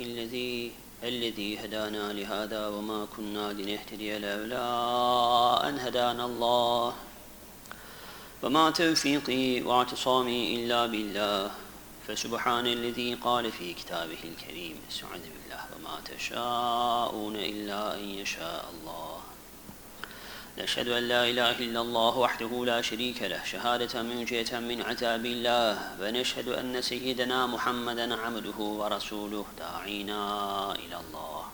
الذي الذي هدانا لهذا وما كنا لنهتدي لولا أن هدانا الله. وما توفيقي واعتصامي إلا بالله. فسبحان الذي قال في كتابه الكريم استعذ بالله وما تشاءون إلا أن يشاء الله. نشهد أن لا إله إلا الله وحده لا شريك له شهادة منجية من عذاب الله ونشهد أن سيدنا محمدا عبده ورسوله داعينا إلى الله.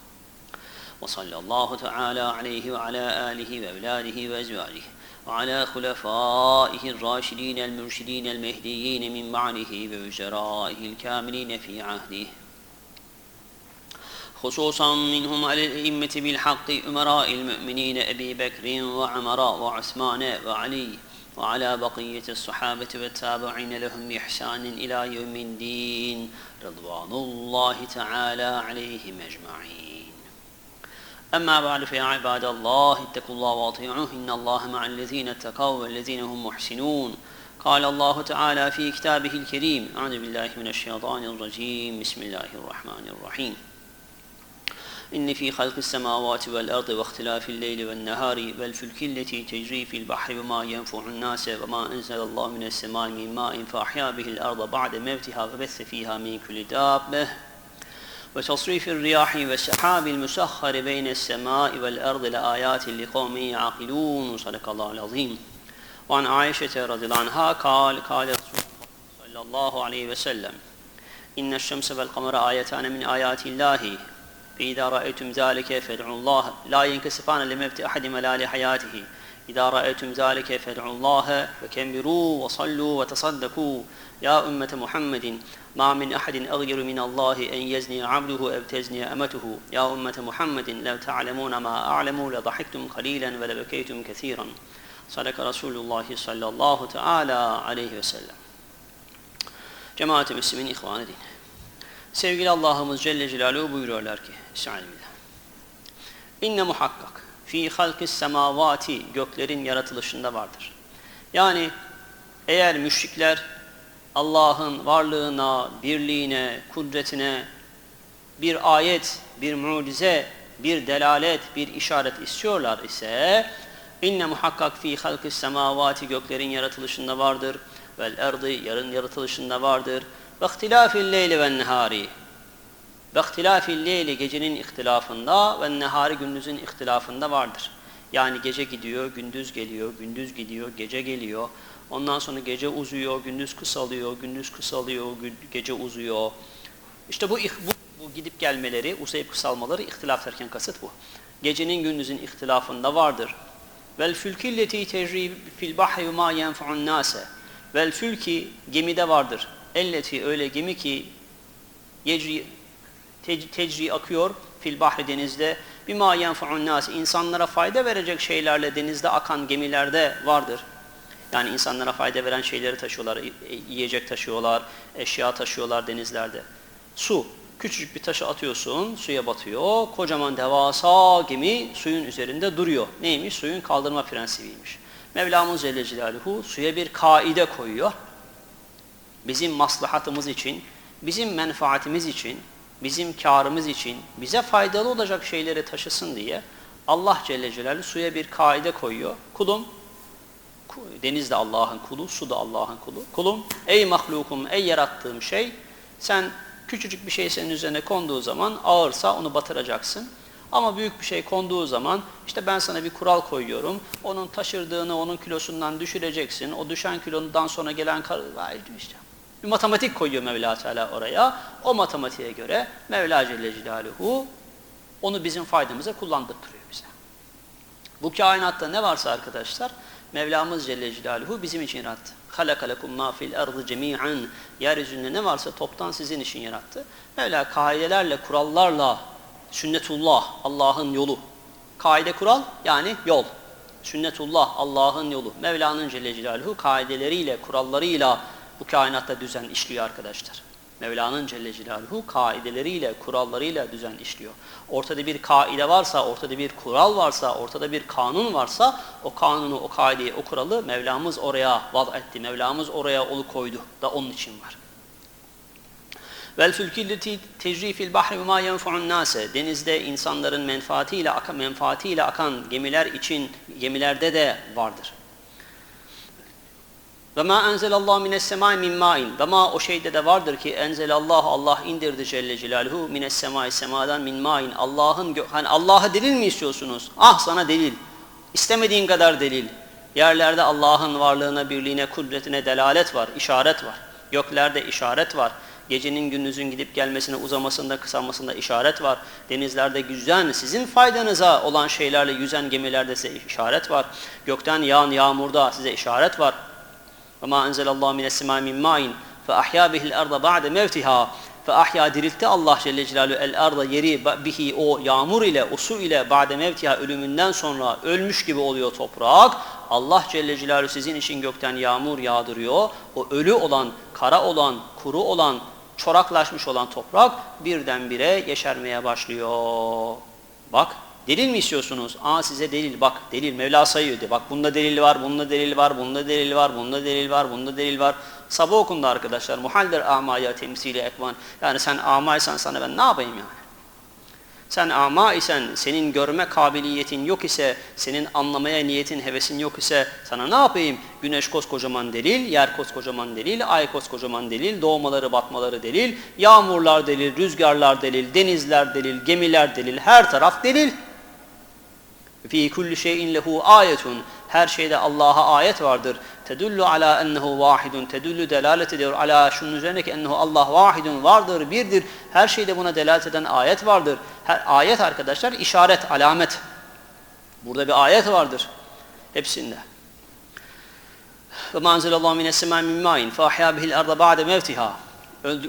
وصلى الله تعالى عليه وعلى آله وأولاده وأزواجه وعلى خلفائه الراشدين المرشدين المهديين من بعده ووزرائه الكاملين في عهده. خصوصا منهم على الأئمة بالحق أمراء المؤمنين أبي بكر وعمر وعثمان وعلي وعلى بقية الصحابة والتابعين لهم بإحسان إلى يوم الدين. رضوان الله تعالى عليهم أجمعين. أما بعد فيا عباد الله اتقوا الله واطيعوه إن الله مع الذين اتقوا والذين هم محسنون. قال الله تعالى في كتابه الكريم أعوذ بالله من الشيطان الرجيم. بسم الله الرحمن الرحيم. إن في خلق السماوات والأرض واختلاف الليل والنهار والفلك التي تجري في البحر وما ينفع الناس وما أنزل الله من السماء من ماء فأحيا به الأرض بعد موتها وبث فيها من كل دابة. وتصريف الرياح والسحاب المسخر بين السماء والأرض لآيات لقوم يعقلون. صدق الله العظيم. وعن عائشة رضي الله عنها قال قال صلى الله عليه وسلم إن الشمس والقمر آيتان من آيات الله فإذا رأيتم ذلك فادعوا الله. لا ينكسفان لموت أحد ولا لحياته إذا رأيتم ذلك فادعوا الله وكبروا وصلوا وتصدقوا. يا أمة محمد ما من أحد أغير من الله أن يزني عبده أو تزني أمته. يا أمة محمد لو تعلمون ما أعلم لضحكتم قليلا ولبكيتم كثيرا. صدق رسول الله صلى الله تعالى عليه وسلم. Cemaat-i Müslümin ihvan edin. Sevgili Allah'ımız Celle Celaluhu buyuruyorlar ki Estağfirullah. İnne muhakkak fi halkis semavati göklerin yaratılışında vardır. Yani eğer müşrikler Allah'ın varlığına, birliğine, kudretine bir ayet, bir mucize, bir delalet, bir işaret istiyorlar ise inne muhakkak fi halkis semavati göklerin yaratılışında vardır vel erdi yarın yaratılışında vardır ve ihtilafil leyli ve nehari ve ihtilafil leyli gecenin ihtilafında ve nehari gündüzün ihtilafında vardır. Yani gece gidiyor, gündüz geliyor, gündüz gidiyor, gece geliyor. Ondan sonra gece uzuyor, gündüz kısalıyor, gündüz kısalıyor, gece uzuyor. İşte bu, bu, bu gidip gelmeleri, uzayıp kısalmaları ihtilaf derken kasıt bu. Gecenin gündüzün ihtilafında vardır. Vel fülkilleti tecri fil bahri ma yenfa'un nase. Vel fülki gemide vardır. Elleti öyle gemi ki yecri, tec, tecri akıyor fil bahri denizde. Bima yenfa'un nas insanlara fayda verecek şeylerle denizde akan gemilerde vardır. Yani insanlara fayda veren şeyleri taşıyorlar, yiyecek taşıyorlar, eşya taşıyorlar denizlerde. Su, küçücük bir taşı atıyorsun, suya batıyor. Kocaman devasa gemi suyun üzerinde duruyor. Neymiş? Suyun kaldırma prensibiymiş. Mevlamız Celle Celaluhu suya bir kaide koyuyor. Bizim maslahatımız için, bizim menfaatimiz için, bizim karımız için, bize faydalı olacak şeyleri taşısın diye Allah Celle Celaluhu suya bir kaide koyuyor. Kulum, deniz de Allah'ın kulu, su da Allah'ın kulu. Kulum, ey mahlukum, ey yarattığım şey, sen küçücük bir şey senin üzerine konduğu zaman ağırsa onu batıracaksın. Ama büyük bir şey konduğu zaman işte ben sana bir kural koyuyorum. Onun taşırdığını onun kilosundan düşüreceksin. O düşen kilondan sonra gelen işte bir matematik koyuyor Mevla Teala oraya. O matematiğe göre Mevla Celle Celaluhu onu bizim faydamıza kullandırtırıyor bize. Bu kainatta ne varsa arkadaşlar Mevlamız Celle Celaluhu bizim için yarattı. خَلَقَ لَكُمْ مَا فِي الْاَرْضِ جَمِيعًا Yeryüzünde ne varsa toptan sizin için yarattı. Mevla kaidelerle, kurallarla, sünnetullah, Allah'ın yolu. Kaide kural yani yol. Sünnetullah, Allah'ın yolu. Mevla'nın Celle Celaluhu kaideleriyle, kurallarıyla bu kainatta düzen işliyor arkadaşlar. Mevla'nın Celle Celaluhu kaideleriyle, kurallarıyla düzen işliyor. Ortada bir kaide varsa, ortada bir kural varsa, ortada bir kanun varsa o kanunu, o kaideyi, o kuralı Mevlamız oraya vad etti. Mevlamız oraya olu koydu da onun için var. Vel fülkilleti tecri fil bahri ma yenfu'un nase. Denizde insanların menfaatiyle menfaatiyle akan gemiler için gemilerde de vardır. Ve ma enzelallahu mines semai min ma'in. Ve ma o şeyde de vardır ki enzelallahu Allah indirdi Celle Celaluhu mines semai semadan min ma'in. Allah'ın hani Allah'a delil mi istiyorsunuz? Ah sana delil. İstemediğin kadar delil. Yerlerde Allah'ın varlığına, birliğine, kudretine delalet var, işaret var. Göklerde işaret var. Gecenin gündüzün gidip gelmesine, uzamasında, kısalmasında işaret var. Denizlerde yüzen, sizin faydanıza olan şeylerle yüzen gemilerde size işaret var. Gökten yağan yağmurda size işaret var. Ve ma enzelallahu mine sema min ma'in fe ahya bihil arda ba'de mevtiha ve ahya diriltti Allah Celle Celaluhu el arda o yağmur ile o su ile ba'de mevtiha ölümünden sonra ölmüş gibi oluyor toprak. Allah Celle Celaluhu sizin için gökten yağmur yağdırıyor. O ölü olan, kara olan, kuru olan, çoraklaşmış olan toprak birdenbire yeşermeye başlıyor. Bak delil mi istiyorsunuz? Aa size delil bak delil Mevla sayıyor diye. Bak bunda delil var, bunda delil var, bunda delil var, bunda delil var, bunda delil var. Sabah okundu arkadaşlar. Muhaldir amaya temsili ekvan. Yani sen amaysan sana ben ne yapayım yani? Sen ama isen, senin görme kabiliyetin yok ise, senin anlamaya niyetin, hevesin yok ise sana ne yapayım? Güneş koskocaman delil, yer koskocaman delil, ay koskocaman delil, doğmaları batmaları delil, yağmurlar delil, rüzgarlar delil, denizler delil, gemiler delil, her taraf delil. Fi kulli şeyin lehu ayetun. Her şeyde Allah'a ayet vardır. Tedullu ala ennehu vahidun. Tedullu delalet ediyor ala şunun üzerine ki ennehu Allah vahidun vardır, birdir. Her şeyde buna delalet eden ayet vardır. Her ayet arkadaşlar işaret, alamet. Burada bir ayet vardır. Hepsinde. Ve manzelallahu mines semâ min mâin fe ahyâ bihil arda ba'de mevtiha.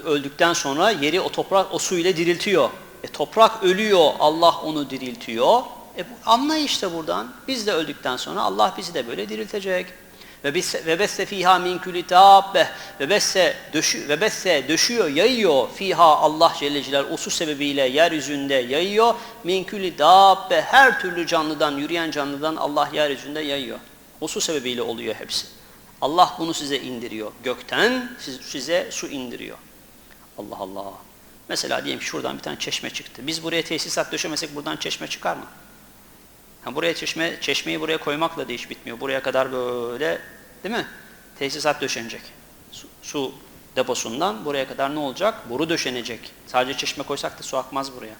Öldükten sonra yeri o toprak o su ile diriltiyor. E toprak ölüyor, Allah onu diriltiyor. E bu, işte buradan. Biz de öldükten sonra Allah bizi de böyle diriltecek. Ve bisse ve besse fiha min kulli dabbe ve besse döşü ve besse döşüyor, yayıyor fiha Allah Celle Celal o su sebebiyle yeryüzünde yayıyor. Min kulli dabbe her türlü canlıdan, yürüyen canlıdan Allah yeryüzünde yayıyor. O su sebebiyle oluyor hepsi. Allah bunu size indiriyor. Gökten size su indiriyor. Allah Allah. Mesela diyelim şuradan bir tane çeşme çıktı. Biz buraya tesisat döşemesek buradan çeşme çıkar mı? Ha buraya çeşme, çeşmeyi buraya koymakla da iş bitmiyor. Buraya kadar böyle değil mi? Tesisat döşenecek. Su, su deposundan buraya kadar ne olacak? Boru döşenecek. Sadece çeşme koysak da su akmaz buraya.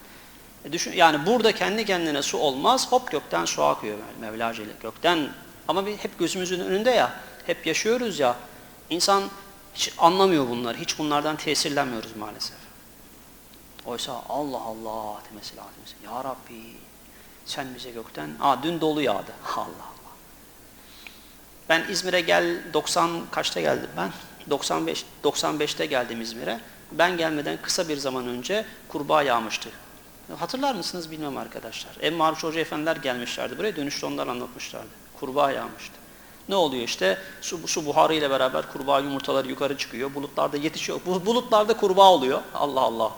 E düşün, yani burada kendi kendine su olmaz. Hop gökten su akıyor Mevla Celle. Gökten ama bir, hep gözümüzün önünde ya. Hep yaşıyoruz ya. İnsan hiç anlamıyor bunları. Hiç bunlardan tesirlenmiyoruz maalesef. Oysa Allah Allah demesi lazım. Ya Rabbi sen bize gökten, aa dün dolu yağdı. Allah Allah. Ben İzmir'e gel 90 kaçta geldim ben? 95 95'te geldim İzmir'e. Ben gelmeden kısa bir zaman önce kurbağa yağmıştı. Hatırlar mısınız bilmem arkadaşlar. En Maruf Hoca efendiler gelmişlerdi buraya. Dönüşte onlar anlatmışlardı. Kurbağa yağmıştı. Ne oluyor işte? Su, su buharı ile beraber kurbağa yumurtaları yukarı çıkıyor. Bulutlarda yetişiyor. Bu bulutlarda kurbağa oluyor. Allah Allah.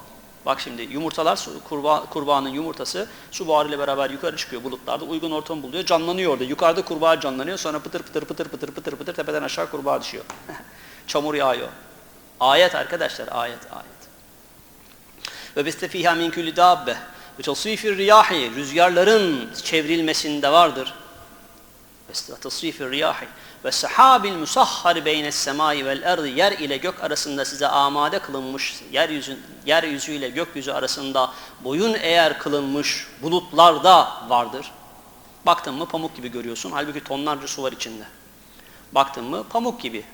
Bak şimdi yumurtalar, kurbağa, kurbağanın yumurtası su buharıyla beraber yukarı çıkıyor bulutlarda. Uygun ortam buluyor. Canlanıyor orada. Yukarıda kurbağa canlanıyor. Sonra pıtır pıtır pıtır pıtır pıtır pıtır tepeden aşağı kurbağa düşüyor. Çamur yağıyor. Ayet arkadaşlar. Ayet. Ayet. Ve biste fiha min kulli dabbe ve tasrifir riyahi rüzgarların çevrilmesinde vardır. Ve tasrifir riyahi ve sahabil musahhar beynes semai vel ardı yer ile gök arasında size amade kılınmış yeryüzü yeryüzü ile gökyüzü arasında boyun eğer kılınmış bulutlarda vardır. Baktın mı pamuk gibi görüyorsun. Halbuki tonlarca su var içinde. Baktın mı pamuk gibi.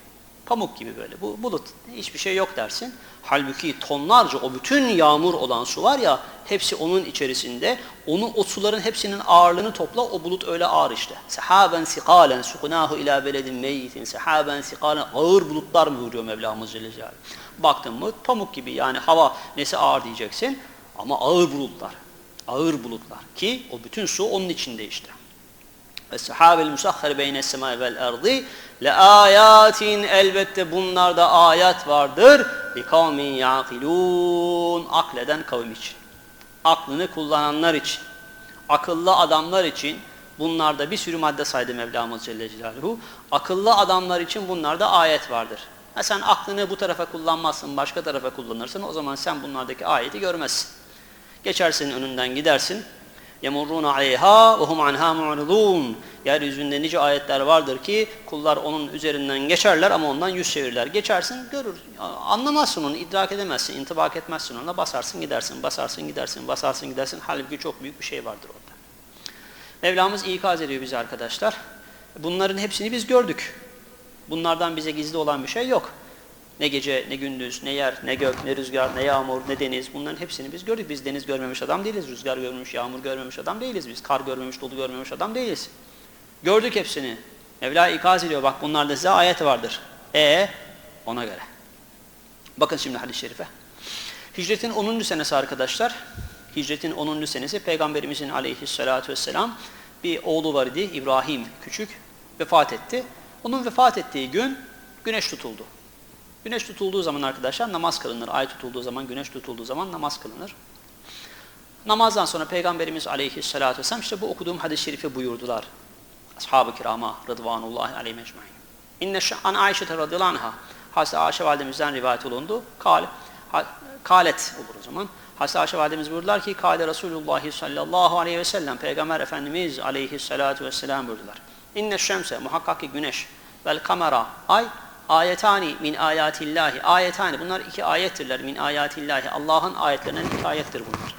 Pamuk gibi böyle. Bu bulut hiçbir şey yok dersin. Halbuki tonlarca o bütün yağmur olan su var ya hepsi onun içerisinde. Onu o suların hepsinin ağırlığını topla o bulut öyle ağır işte. Sehaben sikalen sukunahu ila beledin meyyitin. Sehaben sikalen ağır bulutlar mı buyuruyor Mevlamız Celle Celaluhu. Baktın mı pamuk gibi yani hava nesi ağır diyeceksin ama ağır bulutlar. Ağır bulutlar ki o bütün su onun içinde işte. Sahabil musahhar beyne sema vel ardi le ayatin elbette bunlarda ayet vardır. Li kavmin yaqilun akleden kavim için. Aklını kullananlar için. Akıllı adamlar için bunlarda bir sürü madde saydı Mevlamız Celle Celaluhu. Akıllı adamlar için bunlarda ayet vardır. Ha sen aklını bu tarafa kullanmazsın, başka tarafa kullanırsın. O zaman sen bunlardaki ayeti görmezsin. Geçersin önünden gidersin. يَمُرُّونَ عَلَيْهَا وَهُمْ عَنْهَا مُعْرِضُونَ Yeryüzünde nice ayetler vardır ki kullar onun üzerinden geçerler ama ondan yüz çevirirler. Geçersin görür. Anlamazsın onu, idrak edemezsin, intibak etmezsin ona. Basarsın gidersin, basarsın gidersin, basarsın gidersin. Halbuki çok büyük bir şey vardır orada. Mevlamız ikaz ediyor bize arkadaşlar. Bunların hepsini biz gördük. Bunlardan bize gizli olan bir şey yok. Ne gece, ne gündüz, ne yer, ne gök, ne rüzgar, ne yağmur, ne deniz bunların hepsini biz gördük. Biz deniz görmemiş adam değiliz, rüzgar görmemiş, yağmur görmemiş adam değiliz. Biz kar görmemiş, dolu görmemiş adam değiliz. Gördük hepsini. Mevla ikaz ediyor bak bunlarda size ayet vardır. E ona göre. Bakın şimdi hadis-i şerife. Hicretin 10. senesi arkadaşlar. Hicretin 10. senesi Peygamberimizin aleyhissalatu vesselam bir oğlu var idi İbrahim küçük vefat etti. Onun vefat ettiği gün güneş tutuldu. Güneş tutulduğu zaman arkadaşlar namaz kılınır. Ay tutulduğu zaman, güneş tutulduğu zaman namaz kılınır. Namazdan sonra Peygamberimiz aleyhissalatu vesselam işte bu okuduğum hadis-i şerifi buyurdular. Ashab-ı kirama rıdvanullahi aleyhi mecmain. İnne an Ayşe radıyallahu anha Hazreti Ayşe validemizden rivayet olundu. Kal, kalet olur o zaman. Hazreti Ayşe validemiz buyurdular ki Kale Resulullah sallallahu aleyhi ve sellem Peygamber Efendimiz aleyhissalatu vesselam buyurdular. İnne şemse muhakkak ki güneş vel kamera ay ayetani min ayatillahi ayetani bunlar iki ayettirler min ayatillahi Allah'ın ayetlerinden iki ayettir bunlar.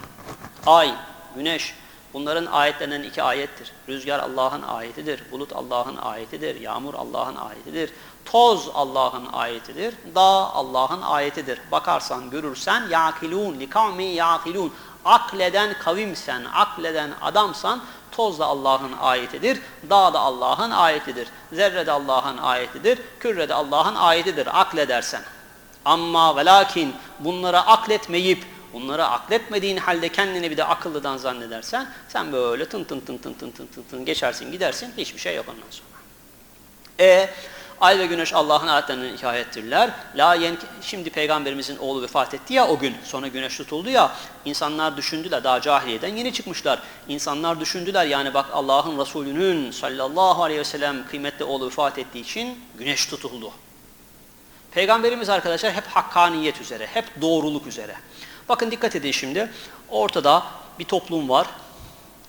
Ay, güneş bunların ayetlerinden iki ayettir. Rüzgar Allah'ın ayetidir, bulut Allah'ın ayetidir, yağmur Allah'ın ayetidir, toz Allah'ın ayetidir, dağ Allah'ın ayetidir. Bakarsan, görürsen yakilun li kavmi yakilun Akleden kavimsen, akleden adamsan toz da Allah'ın ayetidir, dağ da Allah'ın ayetidir, zerre de Allah'ın ayetidir, kürre de Allah'ın ayetidir akledersen. Amma ve lakin bunlara akletmeyip, bunları akletmediğin halde kendini bir de akıllıdan zannedersen sen böyle tın tın tın tın tın tın tın, tın geçersin gidersin hiçbir şey yok ondan sonra. E ay ve güneş Allah'ın ayetlerinden hikayettirler. La şimdi peygamberimizin oğlu vefat etti ya o gün sonra güneş tutuldu ya insanlar düşündüler daha cahiliyeden yeni çıkmışlar. İnsanlar düşündüler yani bak Allah'ın Resulü'nün sallallahu aleyhi ve sellem kıymetli oğlu vefat ettiği için güneş tutuldu. Peygamberimiz arkadaşlar hep hakkaniyet üzere, hep doğruluk üzere. Bakın dikkat edin şimdi. Ortada bir toplum var.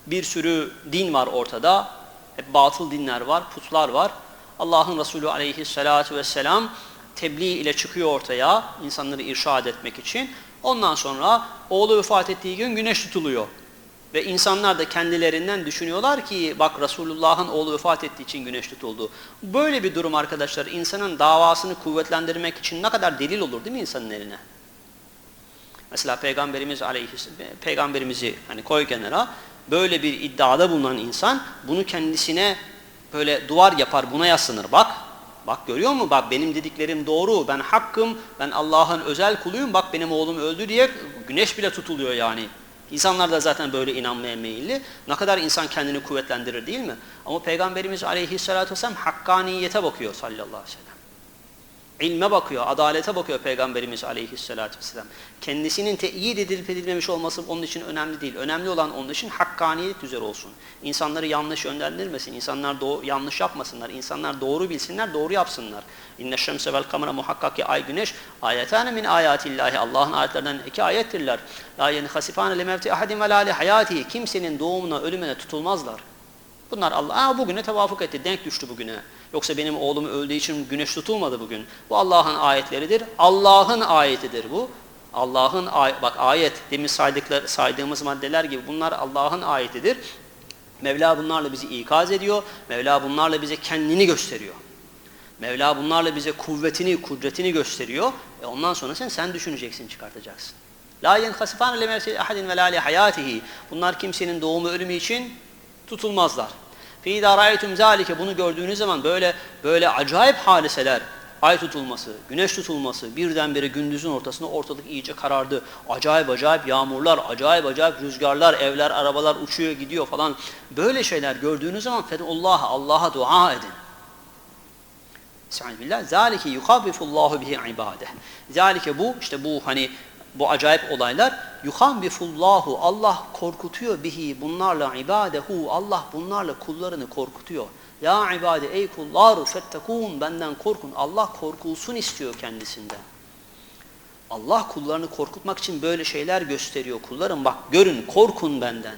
Bir sürü din var ortada. Hep batıl dinler var, putlar var. Allah'ın Resulü aleyhissalatu vesselam tebliğ ile çıkıyor ortaya insanları irşad etmek için. Ondan sonra oğlu vefat ettiği gün güneş tutuluyor. Ve insanlar da kendilerinden düşünüyorlar ki bak Resulullah'ın oğlu vefat ettiği için güneş tutuldu. Böyle bir durum arkadaşlar insanın davasını kuvvetlendirmek için ne kadar delil olur değil mi insanın eline? Mesela Peygamberimiz aleyhis peygamberimizi hani koy kenara böyle bir iddiada bulunan insan bunu kendisine böyle duvar yapar buna yaslanır. Bak bak görüyor musun? Bak benim dediklerim doğru. Ben hakkım. Ben Allah'ın özel kuluyum. Bak benim oğlum öldü diye güneş bile tutuluyor yani. İnsanlar da zaten böyle inanmaya meyilli. Ne kadar insan kendini kuvvetlendirir değil mi? Ama Peygamberimiz aleyhissalatü vesselam hakkaniyete bakıyor sallallahu aleyhi ve sellem. İlme bakıyor, adalete bakıyor Peygamberimiz aleyhissalatü vesselam. Kendisinin teyit edilip edilmemiş olması onun için önemli değil. Önemli olan onun için hakkaniyet üzere olsun. İnsanları yanlış yönlendirmesin, insanlar doğru, yanlış yapmasınlar, insanlar doğru bilsinler, doğru yapsınlar. İnne şemse vel kamera muhakkak ki ay güneş ayetane min ayatillahi Allah'ın ayetlerinden iki ayettirler. La yenhasifane li mevti ahadin ve la li hayatihi. Kimsenin doğumuna, ölümüne tutulmazlar. Bunlar Allah, Aa, bugüne tevafuk etti, denk düştü bugüne. Yoksa benim oğlum öldüğü için güneş tutulmadı bugün. Bu Allah'ın ayetleridir. Allah'ın ayetidir bu. Allah'ın bak ayet demin saydıklar, saydığımız maddeler gibi bunlar Allah'ın ayetidir. Mevla bunlarla bizi ikaz ediyor. Mevla bunlarla bize kendini gösteriyor. Mevla bunlarla bize kuvvetini, kudretini gösteriyor. E ondan sonra sen sen düşüneceksin, çıkartacaksın. La yenhasifan le mevsi ahadin ve la li hayatihi. Bunlar kimsenin doğumu ölümü için tutulmazlar. Fi idâ râyetüm zâlike bunu gördüğünüz zaman böyle böyle acayip hadiseler, ay tutulması, güneş tutulması, birdenbire gündüzün ortasında ortalık iyice karardı. Acayip acayip yağmurlar, acayip acayip rüzgarlar, evler, arabalar uçuyor gidiyor falan. Böyle şeyler gördüğünüz zaman fedullaha, Allah'a dua edin. Billah. Zalike yukavvifullahu bihi ibadeh. Zalike bu işte bu hani bu acayip olaylar yuhavvifullahu Allah korkutuyor bihi bunlarla ibadehu Allah bunlarla kullarını korkutuyor. Ya ibade ey kullar fettekun benden korkun. Allah korkulsun istiyor kendisinden. Allah kullarını korkutmak için böyle şeyler gösteriyor. Kullarım bak görün korkun benden.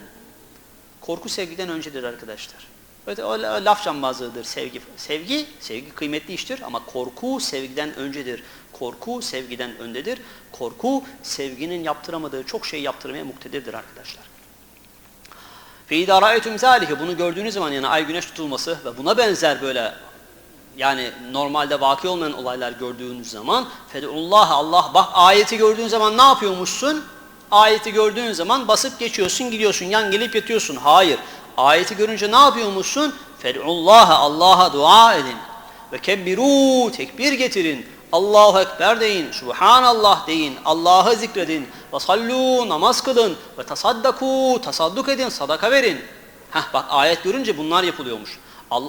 Korku sevgiden öncedir arkadaşlar. Evet, o laf cambazlığıdır sevgi. Sevgi, sevgi kıymetli iştir ama korku sevgiden öncedir. Korku sevgiden öndedir. Korku sevginin yaptıramadığı çok şeyi yaptırmaya muktedirdir arkadaşlar. Fi idara'etum zalihi bunu gördüğünüz zaman yani ay güneş tutulması ve buna benzer böyle yani normalde vaki olmayan olaylar gördüğünüz zaman fedullah Allah bak ayeti gördüğün zaman ne yapıyormuşsun? Ayeti gördüğün zaman basıp geçiyorsun gidiyorsun yan gelip yatıyorsun. Hayır. Ayeti görünce ne yapıyormuşsun? Fedullah Allah'a dua edin. Ve kebbiru tekbir getirin. Allahu Ekber deyin, Subhanallah deyin, Allah'ı zikredin, ve sallu namaz kılın, ve tasaddaku tasadduk edin, sadaka verin. Heh bak ayet görünce bunlar yapılıyormuş.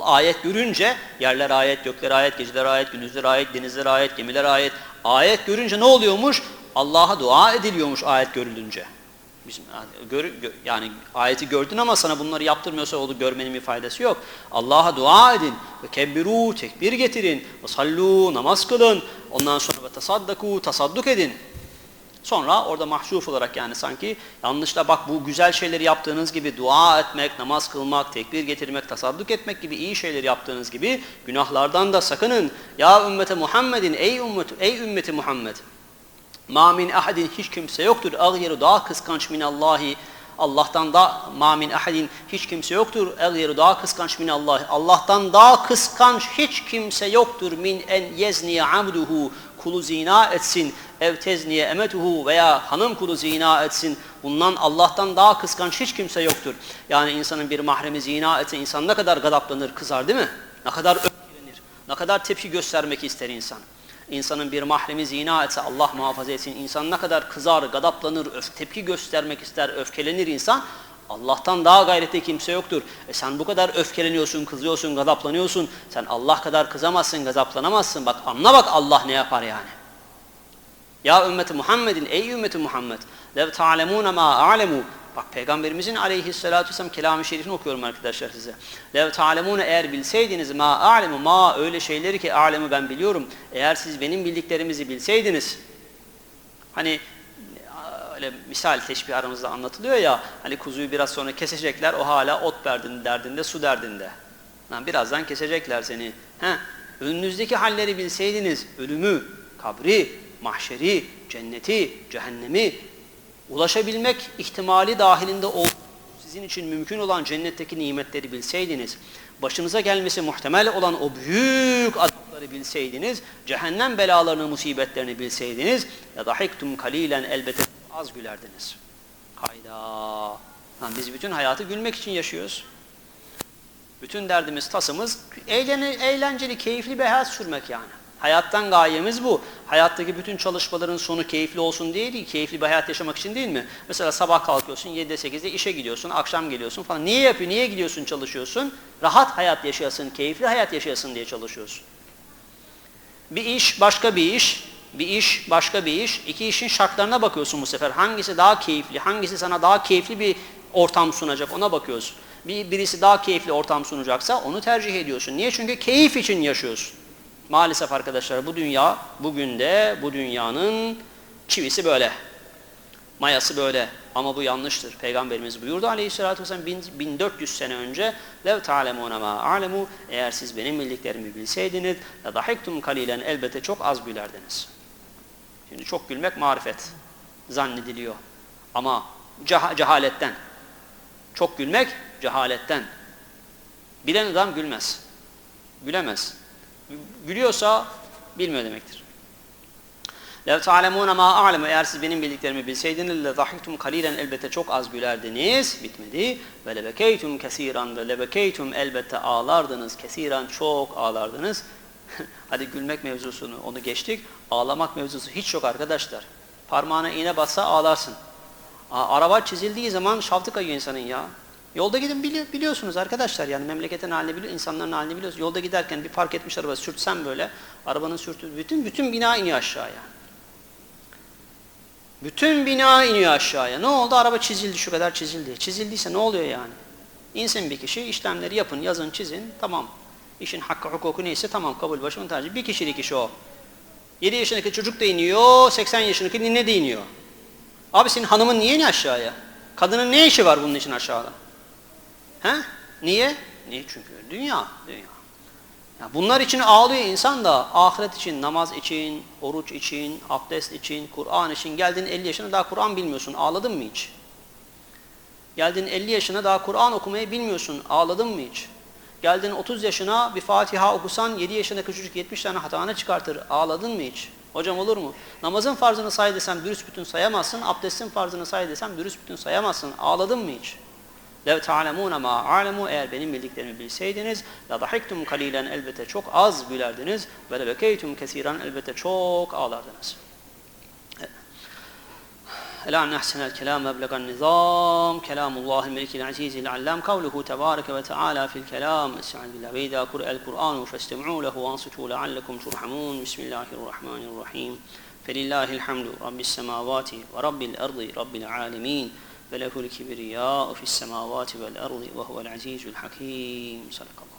Ayet görünce yerler ayet, gökler ayet, geceler ayet, gündüzler ayet, denizler ayet, gemiler ayet. Ayet görünce ne oluyormuş? Allah'a dua ediliyormuş ayet görülünce. Bizim, gör, gö, yani ayeti gördün ama sana bunları yaptırmıyorsa onu görmenin bir faydası yok. Allah'a dua edin ve kebbiru tekbir getirin ve sallu namaz kılın. Ondan sonra ve tasaddaku tasadduk edin. Sonra orada mahsuf olarak yani sanki yanlışla bak bu güzel şeyleri yaptığınız gibi dua etmek, namaz kılmak, tekbir getirmek, tasadduk etmek gibi iyi şeyleri yaptığınız gibi günahlardan da sakının. Ya ümmete Muhammedin ey ümmeti, ey ümmeti Muhammed. Ma min ahadin hiç kimse yoktur. Ağyeru daha kıskanç minallahi. Allah'tan da ma min ahadin hiç kimse yoktur. Ağyeru daha kıskanç minallahi. Allah'tan daha kıskanç hiç kimse yoktur. Min en yezniye abduhu. Kulu zina etsin. Ev tezniye emetuhu veya hanım kulu zina etsin. Bundan Allah'tan daha kıskanç hiç kimse yoktur. Yani insanın bir mahremi zina etse insan ne kadar gadaplanır, kızar değil mi? Ne kadar öfkelenir. Ne kadar tepki göstermek ister insan. İnsanın bir mahremi zina etse Allah muhafaza etsin. İnsan ne kadar kızar, gadaplanır, öf, tepki göstermek ister, öfkelenir insan. Allah'tan daha gayretli kimse yoktur. E sen bu kadar öfkeleniyorsun, kızıyorsun, gadaplanıyorsun. Sen Allah kadar kızamazsın, gazaplanamazsın. Bak anla bak Allah ne yapar yani. Ya ümmeti Muhammedin, ey ümmeti Muhammed. Lev ta'lemûne mâ a'lemû. Bak Peygamberimizin aleyhissalatü vesselam kelam-ı şerifini okuyorum arkadaşlar size. Lev ta'lemûne eğer bilseydiniz ma a'lemu ma öyle şeyleri ki a'lemu ben biliyorum. Eğer siz benim bildiklerimizi bilseydiniz. Hani öyle misal teşbih aramızda anlatılıyor ya. Hani kuzuyu biraz sonra kesecekler o hala ot derdinde, derdinde su derdinde. Lan birazdan kesecekler seni. Heh, önünüzdeki halleri bilseydiniz ölümü, kabri, mahşeri, cenneti, cehennemi ulaşabilmek ihtimali dahilinde ol sizin için mümkün olan cennetteki nimetleri bilseydiniz, başınıza gelmesi muhtemel olan o büyük azapları bilseydiniz, cehennem belalarını, musibetlerini bilseydiniz, ya da hiktum kalilen elbette az gülerdiniz. Hayda. Lan biz bütün hayatı gülmek için yaşıyoruz. Bütün derdimiz, tasımız eğlenceli, keyifli bir hayat sürmek yani. Hayattan gayemiz bu. Hayattaki bütün çalışmaların sonu keyifli olsun diye değil, keyifli bir hayat yaşamak için değil mi? Mesela sabah kalkıyorsun, 7'de 8'de işe gidiyorsun, akşam geliyorsun falan. Niye yapıyor, niye gidiyorsun çalışıyorsun? Rahat hayat yaşayasın, keyifli hayat yaşayasın diye çalışıyorsun. Bir iş, başka bir iş, bir iş, başka bir iş. İki işin şartlarına bakıyorsun bu sefer. Hangisi daha keyifli, hangisi sana daha keyifli bir ortam sunacak ona bakıyorsun. Bir, birisi daha keyifli ortam sunacaksa onu tercih ediyorsun. Niye? Çünkü keyif için yaşıyorsun. Maalesef arkadaşlar bu dünya, bugün de bu dünyanın çivisi böyle. Mayası böyle. Ama bu yanlıştır. Peygamberimiz buyurdu aleyhissalatü vesselam 1400 sene önce lev ta'lemûne mâ a'lemû eğer siz benim bildiklerimi bilseydiniz la dahiktum kalilen elbette çok az gülerdiniz. Şimdi çok gülmek marifet zannediliyor. Ama ceh cehaletten. Çok gülmek cehaletten. Bilen adam gülmez. Gülemez. Gülüyorsa bilmiyor demektir. لَوْ تَعْلَمُونَ مَا أَعْلَمُ Eğer siz benim bildiklerimi bilseydiniz لَذَحِكْتُمْ kalilen elbette çok az gülerdiniz. Bitmedi. Ve lebekeytum kesiran ve lebekeytum elbette ağlardınız. Kesiran çok ağlardınız. Hadi gülmek mevzusunu onu geçtik. Ağlamak mevzusu hiç yok arkadaşlar. Parmağına iğne bassa ağlarsın. Aa, araba çizildiği zaman şaftı kayıyor insanın ya. Yolda gidin bili- biliyorsunuz arkadaşlar yani memleketin halini biliyor, insanların halini biliyorsunuz. Yolda giderken bir park etmiş araba sürtsem böyle arabanın sürttüğü bütün bütün bina iniyor aşağıya. Bütün bina iniyor aşağıya. Ne oldu? Araba çizildi şu kadar çizildi. Çizildiyse ne oluyor yani? İnsin bir kişi işlemleri yapın, yazın, çizin. Tamam. İşin hakkı hukuku neyse tamam kabul başımın tacı. Bir kişilik iş o. 7 yaşındaki çocuk da iniyor, 80 yaşındaki nine de iniyor. Abi senin hanımın niye iniyor aşağıya? Kadının ne işi var bunun için aşağıda? He? Niye? Niye? Çünkü dünya, dünya. Ya bunlar için ağlıyor insan da ahiret için, namaz için, oruç için, abdest için, Kur'an için geldin 50 yaşına daha Kur'an bilmiyorsun. Ağladın mı hiç? Geldin 50 yaşına daha Kur'an okumayı bilmiyorsun. Ağladın mı hiç? Geldin 30 yaşına bir Fatiha okusan 7 yaşındaki çocuk 70 tane hatanı çıkartır. Ağladın mı hiç? Hocam olur mu? Namazın farzını say desem dürüst bütün sayamazsın. Abdestin farzını say desem dürüst bütün sayamazsın. Ağladın mı hiç? لَوْ تَعْلَمُونَ مَا عَلَمُوا Eğer benim bildiklerimi bilseydiniz لَضَحِكْتُمْ kalilen elbette çok az gülerdiniz ve لَبَكَيْتُمْ kesiren elbette çok ağlardınız. الآن أحسن الكلام مبلغ النظام كلام الله الملك العزيز العلام قوله تبارك وتعالى في الكلام استعاذ بالله وإذا قرأ القرآن فاستمعوا له وانصتوا لعلكم ترحمون بسم الله الرحمن الرحيم فلله الحمد رب السماوات ورب الأرض رب العالمين وله الكبرياء في السماوات والأرض وهو العزيز الحكيم. صدق الله.